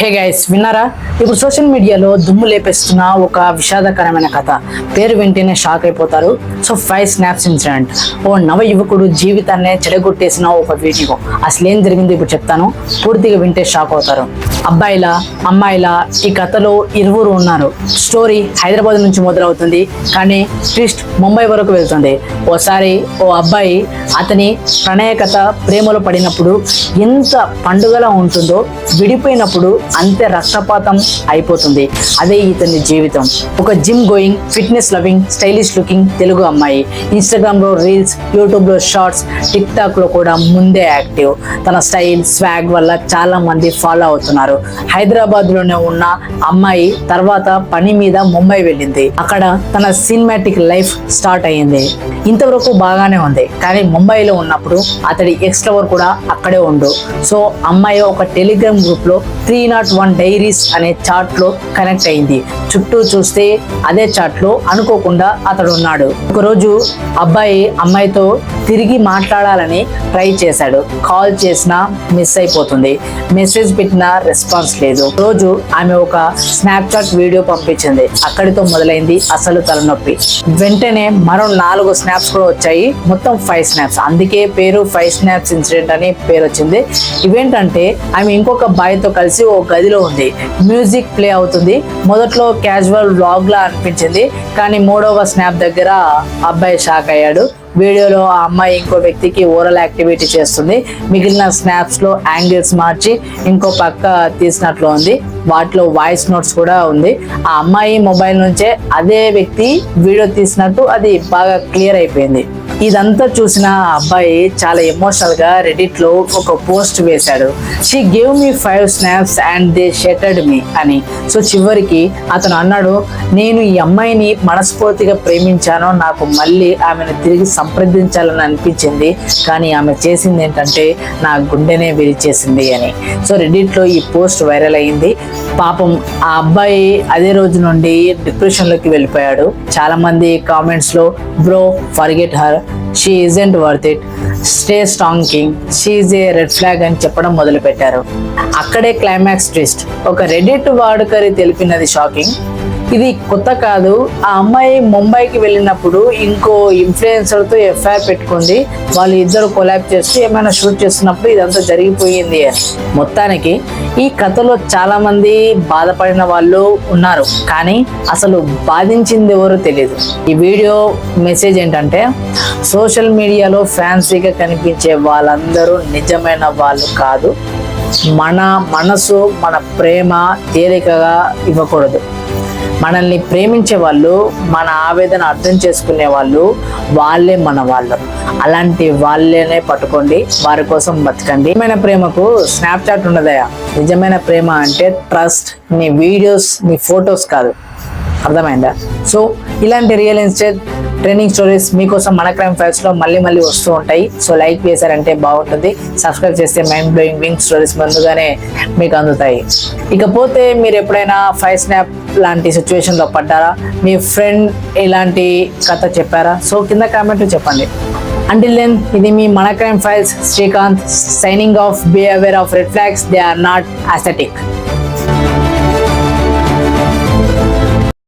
Hey guys విన్నారా? ఇప్పుడు social మీడియాలో దుమ్ము లేపేస్తున్న ఒక విషాదకరమైన కథ. పేరు వింటేనే షాక్ అయిపోతారు. సో ఫైవ్ స్నాప్స్ ఇన్సిడెంట్ ఓ నవ యువకుడు జీవితాన్నే చెడగొట్టేసిన ఒక వీడియో అసలు ఏం జరిగింది ఇప్పుడు చెప్తాను. పూర్తిగా వింటే షాక్ అవుతారు. అబ్బాయిల అమ్మాయిల ఈ కథలో ఇరువురు ఉన్నారు. స్టోరీ హైదరాబాద్ నుంచి మొదలవుతుంది. కానీ ట్విస్ట్ ముంబై వరకు వెళ్తుంది. ఓసారి ఓ అబ్బాయి అతని ప్రణయ కథ ప్రేమలో పడినప్పుడు ఎంత పండుగలా ఉంటుందో విడిపోయినప్పుడు అంతే రక్తపాతం అయిపోతుంది. అదే ఇతని జీవితం. ఒక gym going fitness loving stylish looking Telugu అమ్మాయి. ఇన్స్టాగ్రామ్లో రీల్స్ యూట్యూబ్లో షార్ట్స్ టిక్టాక్లో కూడా ముందే యాక్టివ్. తన స్టైల్ స్వాగ్ వల్ల చాలా మంది ఫాలో అవుతున్నారు. హైదరాబాద్లోనే ఉన్న అమ్మాయి తర్వాత పని మీద ముంబై వెళ్ళింది. అక్కడ తన సినిమాటిక్ లైఫ్ స్టార్ట్ అయ్యింది. ఇంతవరకు బాగానే ఉంది. కానీ ముంబైలో ఉన్నప్పుడు అతడి ఎక్స్ లవర్ కూడా అక్కడే ఉండు. సో అమ్మాయి ఒక టెలిగ్రామ్ గ్రూప్లో త్రీ నాట్ వన్ డైరీస్ అనే చాట్లో కనెక్ట్ అయింది. చుట్టూ చూస్తే అదే చాట్లో అనుకోకుండా అతడు ఉన్నాడు ఒకరోజు అబ్బాయి అమ్మాయితో తిరిగి మాట్లాడాలని ట్రై చేశాడు. కాల్ చేసినా మిస్ అయిపోతుంది. మెసేజ్ పెట్టినా రెస్పాన్స్ లేదు. రోజు ఆమె ఒక స్నాప్చాట్ వీడియో పంపించింది. అక్కడితో మొదలైంది అసలు తలనొప్పి. వెంటనే మరో నాలుగు స్నాప్స్ కూడా వచ్చాయి. మొత్తం ఫైవ్ స్నాప్స్ అందుకే పేరు ఫైవ్ స్నాప్స్ ఇన్సిడెంట్ అని పేరు వచ్చింది. ఇవేంటంటే ఆమె ఇంకొక బాయ్తో కలిసి ఓ గదిలో ఉంది. మ్యూజిక్ ప్లే అవుతుంది. మొదట్లో క్యాజువల్ వ్లాగ్ లా అనిపించింది. కానీ మూడవ స్నాప్ దగ్గర అబ్బాయి షాక్ అయ్యాడు. వీడియోలో ఆ అమ్మాయి ఇంకో వ్యక్తికి ఓరల్ యాక్టివిటీ చేస్తుంది. మిగిలిన స్నాప్స్లో యాంగిల్స్ మార్చి ఇంకో పక్క తీసినట్లు ఉంది. వాటిలో వాయిస్ నోట్స్ కూడా ఉంది. ఆ అమ్మాయి మొబైల్ నుంచే అదే వ్యక్తి వీడియో తీసినట్టు అది బాగా క్లియర్ అయిపోయింది. ఇదంతా చూసిన ఆ అబ్బాయి చాలా ఎమోషనల్గా రెడిట్లో ఒక పోస్ట్ వేశాడు. She gave me five snaps and they shattered me అని. సో చివరికి అతను అన్నాడు నేను ఈ అమ్మాయిని మనస్ఫూర్తిగా ప్రేమించాను నాకు మళ్ళీ ఆమెను తిరిగి సంప్రదించాలని అనిపించింది. కానీ ఆమె చేసింది ఏంటంటే నా గుండెనే విరిచేసింది అని. సో రెడిట్లో ఈ పోస్ట్ వైరల్ అయింది. పాపం ఆ అబ్బాయి అదే రోజు నుండి డిప్రెషన్లోకి వెళ్ళిపోయాడు. చాలామంది కామెంట్స్లో bro forget her she isn't worth it stay strong king she's a red flag అని చెప్పడం మొదలుపెట్టారు. అక్కడే క్లైమాక్స్ ట్విస్ట్ ఒక రెడిట్ వాడుకరి తెలిపినది షాకింగ్ ఇది కొత్త కాదు. ఆ అమ్మాయి ముంబైకి వెళ్ళినప్పుడు ఇంకో ఇన్ఫ్లుయెన్సర్తో ఎఫ్ఐఆర్ పెట్టుకుంది. వాళ్ళు ఇద్దరు కొలాబ్ చేస్తూ ఏమైనా షూట్ చేస్తున్నప్పుడు ఇదంతా జరిగిపోయింది. మొత్తానికి ఈ కథలో చాలా మంది బాధపడిన వాళ్ళు ఉన్నారు. కానీ అసలు బాధించింది ఎవరు తెలియదు ఈ వీడియో మెసేజ్ ఏంటంటే సోషల్ మీడియాలో ఫ్యాన్సీగా కనిపించే వాళ్ళందరూ నిజమైన వాళ్ళు కాదు. మన మనసు మన ప్రేమ తేలికగా ఇవ్వకూడదు. మనల్ని ప్రేమించే వాళ్ళు మన ఆవేదన అర్థం చేసుకునే వాళ్ళు వాళ్ళే మన వాళ్ళు. అలాంటి వాళ్ళనే పట్టుకోండి వారి కోసం బతకండి. నిజమైన ప్రేమకు స్నాప్చాట్ ఉండదయా నిజమైన ప్రేమ అంటే ట్రస్ట్ నీ వీడియోస్ నీ ఫొటోస్ కాదు. అర్థమైందా? సో ఇలాంటి రియల్ ఎస్టేట్ ట్రైనింగ్ స్టోరీస్ మీకోసం మన క్రైమ్ ఫైల్స్లో మళ్ళీ మళ్ళీ వస్తూ ఉంటాయి. సో లైక్ చేశారంటే బాగుంటుంది. సబ్స్క్రైబ్ చేస్తే మైండ్ బ్లోయింగ్ వింగ్ స్టోరీస్ ముందుగానే మీకు అందుతాయి. ఇకపోతే మీరు ఎప్పుడైనా ఫైవ్ స్నాప్ లాంటి సిచ్యువేషన్లో పడ్డారా? మీ ఫ్రెండ్ ఇలాంటి కథ చెప్పారా? సో కింద కామెంట్లు చెప్పండి. అంటిల్ దెన్ ఇది మీ మన crime files Srikanth signing off be aware of red flags they are not aesthetic